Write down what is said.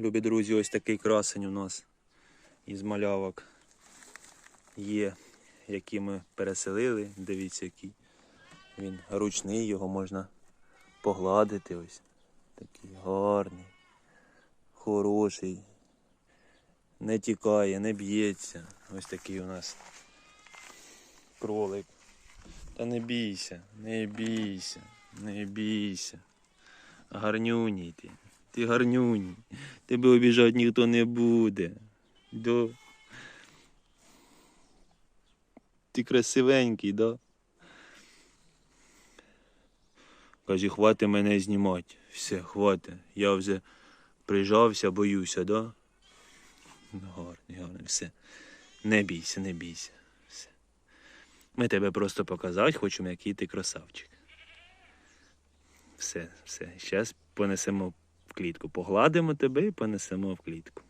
Любі друзі, ось такий красень у нас із малявок є, які ми переселили. Дивіться, який він ручний, його можна погладити. Ось такий гарний, хороший, не тікає, не б'ється. Ось такий у нас кролик. Та не бійся, не бійся, не бійся. Гарнюній ти. Ти гарнюній. Тебе обіжати ніхто не буде. Да. Ти красивенький, да? Каже, хвати мене знімати. Все, хвати. Я вже прижався, боюся, да? Ну, Гарний, гарний, все. Не бійся, не бійся. Все. Ми тебе просто показати хочемо, який ти красавчик. Все, все. Зараз понесемо клітку. Погладимо тебе і понесемо в клітку.